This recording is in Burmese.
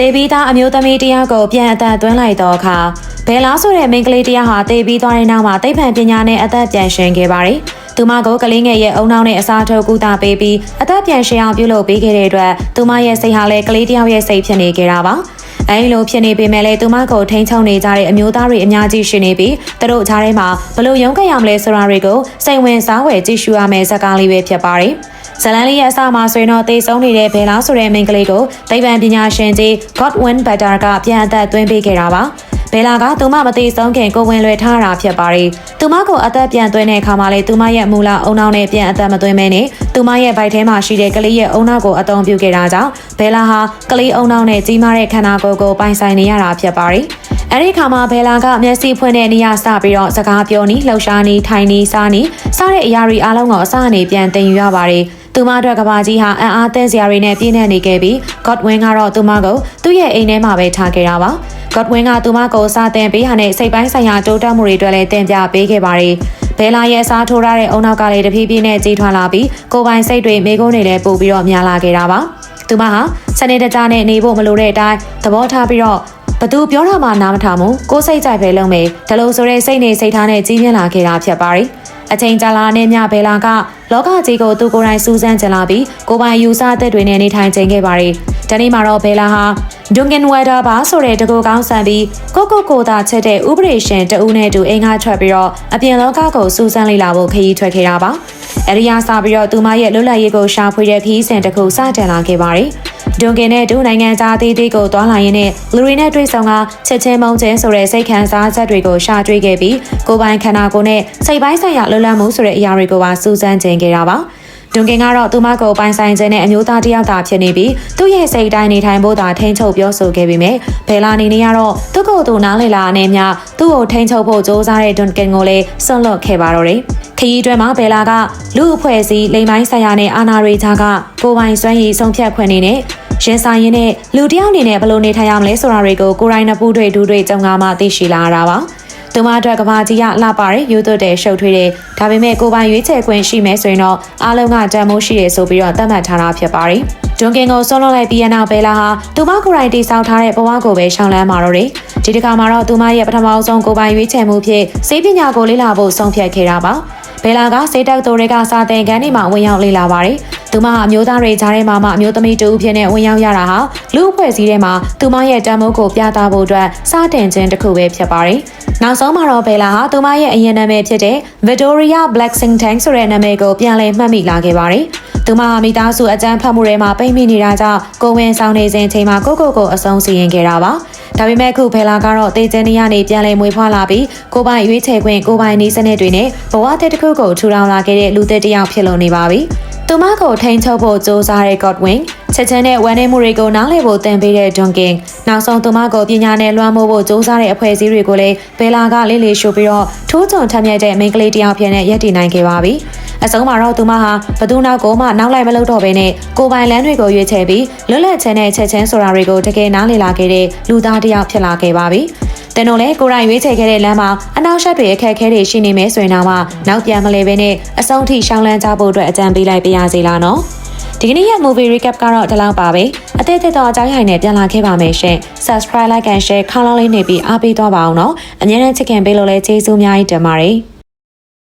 တေဘီသားအမျိုးသမီးတယောက်ကိုပြန်အသက်သွင်းလိုက်တော့အခါဘယ်လားဆိုတဲ့မိန်းကလေးတယောက်ဟာတေဘီသွားတဲ့နောက်မှာသိပ္ပံပညာနဲ့အသက်ပြန်ရှင်ခဲ့ပါတယ်။သူမကိုကလေးငယ်ရဲ့အုံနောက်နဲ့အစားထိုးကူတာပေးပြီးအသက်ပြန်ရှင်အောင်ပြုလုပ်ပေးခဲ့တဲ့အတွက်သူမရဲ့စိတ်ဟာလည်းကလေးတယောက်ရဲ့စိတ်ဖြစ်နေခဲ့တာပါ။အဲဒီလိုဖြစ်နေပေမဲ့လည်းသူမကိုထိန်းချုပ်နေကြတဲ့အမျိုးသားတွေအများကြီးရှိနေပြီးသူတို့ကြားထဲမှာဘလို့ရုန်းကန်ရမလဲဆိုတာတွေကိုစိတ်ဝင်စားဝယ်ကြည့်ရှုရမယ့်ဇာတ်ကားလေးပဲဖြစ်ပါတယ်။ ဇလန်လေးရဲ့အစမှာဆိုရင်တော့တေဆုံးနေတဲ့ဘယ်လားဆိုတဲ့မိန်းကလေးကိုသိပ္ပံပညာရှင်ကြီး Godwin Butter ကပြန်အသက်သွင်းပေးခဲ့တာပါ။ဘယ်လာကသူမမသိဆုံးခင်ကိုဝင်လွယ်ထားတာဖြစ်ပါတယ်။သူမကိုအသက်ပြန်သွင်းတဲ့အခါမှာလေသူမရဲ့မူလအုံနောက်နဲ့ပြန်အသက်မသွင်းမဲနဲ့သူမရဲ့ဗိုက်ထဲမှာရှိတဲ့ကလေးရဲ့အုံနောက်ကိုအသုံးပြုခဲ့တာကြောင့်ဘယ်လာဟာကလေးအုံနောက်နဲ့ကြီးမားတဲ့ခန္ဓာကိုယ်ကိုပိုင်ဆိုင်နေရတာဖြစ်ပါတယ်။အဲ့ဒီခါမှာဘယ်လာကမျက်စိဖွင့်တဲ့နေရာစပြီးတော့စကားပြောနီလှုပ်ရှားနီထိုင်နီစားနီစားတဲ့အရာတွေအားလုံးကိုအစအနေပြန်သင်ယူရပါတယ်။ သူမအတွက်ကဘာကြီးဟာအံ့အားသင့်စရာတွေနဲ့ပြည့်နေနေခဲ့ပြီး Godwin ကတော့သူမကိုသူ့ရဲ့အိမ်ထဲမှာပဲထားခဲ့တာပါ။ Godwin ကသူမကိုစားတင်ပေးဟာနဲ့စိတ်ပိုင်းဆိုင်ရာတိုးတက်မှုတွေအတွက်လည်းတင်ပြပေးခဲ့ပါတယ်။ဘဲလာရဲ့စားထိုးထားတဲ့အုံနောက်ကလည်းတဖြည်းဖြည်းနဲ့ကြီးထွားလာပြီးကိုပိုင်စိတ်တွေမိကုန်းတွေလည်းပို့ပြီးတော့များလာခဲ့တာပါ။သူမဟာစနေတကြနဲ့နေဖို့မလိုတဲ့အတိုင်းသဘောထားပြီးတော့ ဘသူပြောတာမှနားမထောင်ဘူးကိုယ်စိတ်ကြိုက်ပဲလုပ်မယ်ဒါလို့ဆိုတဲ့စိတ်နေစိတ်ထားနဲ့ကြီးပြင်းလာခဲ့တာဖြစ်ပါတယ်အချိန်ကြာလာနဲ့မြဘဲလာကလောကကြီးကိုသူကိုယ်တိုင်စူးစမ်းကြလာပြီးကိုပိုင်ယူဆအသက်တွေနဲ့နေထိုင်ခြင်းခဲ့ပါတယ်ဒီနေ့မှာတော့ဘဲလာဟာဒွန်ကင်ဝဲဒါပါဆိုတဲ့တကူကောင်းဆန်ပြီးကိုကိုကိုသာချက်တဲ့ဥပဒေရှင်တဦးနဲ့တူအင်္ဂါထွက်ပြီးတော့အပြင်လောကကိုစူးစမ်းလေ့လာဖို့ခရီးထွက်ခဲ့တာပါ။အဲဒီရစပြီးတော့သူမရဲ့လွတ်လပ်ရေးကိုရှာဖွေတဲ့ခရီးစဉ်တစ်ခုစတင်လာခဲ့ပါတယ်။ ဒွန်ကင်နဲ့ဒူနိုင်ငံသားသေးသေးကိုတွားလာရင်းနဲ့လူတွေနဲ့တွေ့ဆုံကချက်ချင်းမုံချင်းဆိုတဲ့စိတ်ခံစားချက်တွေကိုရှာတွေ့ခဲ့ပြီးကိုယ်ပိုင်ခန္ဓာကိုယ်နဲ့စိတ်ပိုင်းဆိုင်ရာလွတ်လပ်မှုဆိုတဲ့အရာတွေကိုပါစူးစမ်းခြင်းခဲ့တာပါ။ ဒွန်ကင်ကတော့သူမကိုပိုင်ဆိုင်ခြင်းနဲ့အမျိုးသားတစ်ယောက်သာဖြစ်နေပြီးသူ့ရဲ့စိတ်တိုင်းနေထိုင်ဖို့သာထိန်းချုပ်ပြောဆိုခဲ့ပေမဲ့ဘယ်လာနေနေကတော့သူ့ကိုယ်သူနားလည်လာနဲ့မျှသူ့ကိုထိန်းချုပ်ဖို့စ조사တဲ့ဒွန်ကင်ကိုလည်းဆွန့်လွတ်ခဲ့ပါတော့တယ်ခရီးတွင်မှာဘယ်လာကလူအဖွဲ့အစည်းလိမ်ပိုင်းဆိုင်ရာနဲ့အာဏာတွေကြားကကိုပိုင်စွမ်းရည်ဆုံးဖြတ်ခွင့်နေနဲ့ရင်ဆိုင်ရင်းနဲ့လူတယောက်အနေနဲ့ဘယ်လိုနေထိုင်ရမလဲဆိုတာတွေကိုကိုရိုင်းနပူးတွေဒူးတွေကြုံကမှသိရှိလာတာပါ သူမအတွက်ကဘာကြီးကလှပတဲ့ရိုးသွတ်တဲ့ရှုပ်ထွေးတဲ့ဒါပေမဲ့ကိုပိုင်ရွေးချယ်ခွင့်ရှိမယ်ဆိုရင်တော့အားလုံးကတန်မိုးရှိရဆိုပြီးတော့သတ်မှတ်ထားတာဖြစ်ပါတယ်။ဒွန်ကင်ကိုဆွလွန်လိုက်ပြီးရနောက်ဘဲလာဟာသူမကိုယ်တိုင်တိစောက်ထားတဲ့ဘဝကိုပဲရှောင်လန်းมาတော့တယ်။ဒီတစ်ခါမှာတော့သူမရဲ့ပထမဆုံးကိုပိုင်ရွေးချယ်မှုဖြစ်စေပညာကိုလေ့လာဖို့ဆုံးဖြတ်ခဲ့တာပါ။ဘဲလာကစေတက်တိုတွေကစာသင်ခန်းတွေမှာဝင်ရောက်လေ့လာပါတယ်။ သူမဟာအမျိုးသားတွေကြားထဲမှာမှအမျိုးသမီးတူဖြစ်နေဝင်ရောက်ရတာဟာလူအဖွဲ့အစည်းထဲမှာသူမရဲ့တန်မိုးကိုပြသဖို့အတွက်စတင်ခြင်းတစ်ခုပဲဖြစ်ပါတယ်။နောက်ဆုံးမှာတော့ဘဲလာဟာသူမရဲ့အရင်နာမည်ဖြစ်တဲ့ Victoria Blacksington ဆိုတဲ့နာမည်ကိုပြန်လည်မှတ်မိလာခဲ့ပါတယ်။သူမဟာမိသားစုအကြမ်းဖက်မှုတွေမှာပိတ်မိနေတာကြောင့်ကိုဝင်ဆောင်နေစဉ်ချိန်မှာကိုကိုကိုအဆုံးစီရင်ခဲ့တာပါ။ဒါပေမဲ့ခုဘဲလာကတော့တေချန်နီယာနေပြန်လည်မွေးဖွားလာပြီးကိုပိုင်ရွေးချယ်ခွင့်ကိုပိုင်နီးစနစ်တွေနဲ့ဘဝတစ်တစ်ခုကိုထူထောင်လာခဲ့တဲ့လူသစ်တစ်ယောက်ဖြစ်လို့နေပါပြီ။ သူမကိုထိန်းချုပ်ဖို့ကြိုးစားတဲ့ Godwin ချက်ချင်းနဲ့ဝန်ထမ်းမှုတွေကိုနားလည်ဖို့တင်ပေးတဲ့ Duncan နောက်ဆုံးသူမကိုပညာနဲ့လွှမ်းမိုးဖို့ကြိုးစားတဲ့အဖွဲ့အစည်းတွေကိုလည်းဘယ်လာကလေးလေးရှိုးပြီးတော့ထိုးချုံထမ်းမြက်တဲ့မိန်းကလေးတယောက်ဖြစ်နေရည်တည်နိုင်ခဲ့ပါပြီ။အဆုံးမှာတော့သူမဟာဘသူနောက်ကိုမှနောက်လိုက်မလုပ်တော့ဘဲနဲ့ကိုပိုင်လန်းတွေကိုရွေးချယ်ပြီးလွတ်လပ်ခြင်းနဲ့ချက်ချင်းဆိုတာတွေကိုတကယ်နားလည်လာခဲ့တဲ့လူသားတယောက်ဖြစ်လာခဲ့ပါပြီ။ တင်တို့လည်းကိုရိုင်းရွေးချယ်ခဲ့တဲ့လမ်းမှာအနောက်ရှက်တွေအခက်အခဲတွေရှိနေမယ်ဆိုရင်တော့နောက်ပြန်မလဲပဲနဲ့အဆုံးထိရှောင်းလန်းကြဖို့အတွက်အကြံပေးလိုက်ပါရစေလားနော်။ဒီကနေ့ရဲ့ movie recap ကတော့ဒီလောက်ပါပဲအသေးသေးတော့အကြောင်းရိုင်းနဲ့ပြန်လာခဲ့ပါမယ်ရှင် subscribe like and share ခေါင်းလောင်းလေးနေပြီးအားပေးတော့ပါအောင်နော်အများနဲ့ချစ်ခင်ပေးလို့လည်းကျေးဇူးအများကြီးတင်ပါတယ်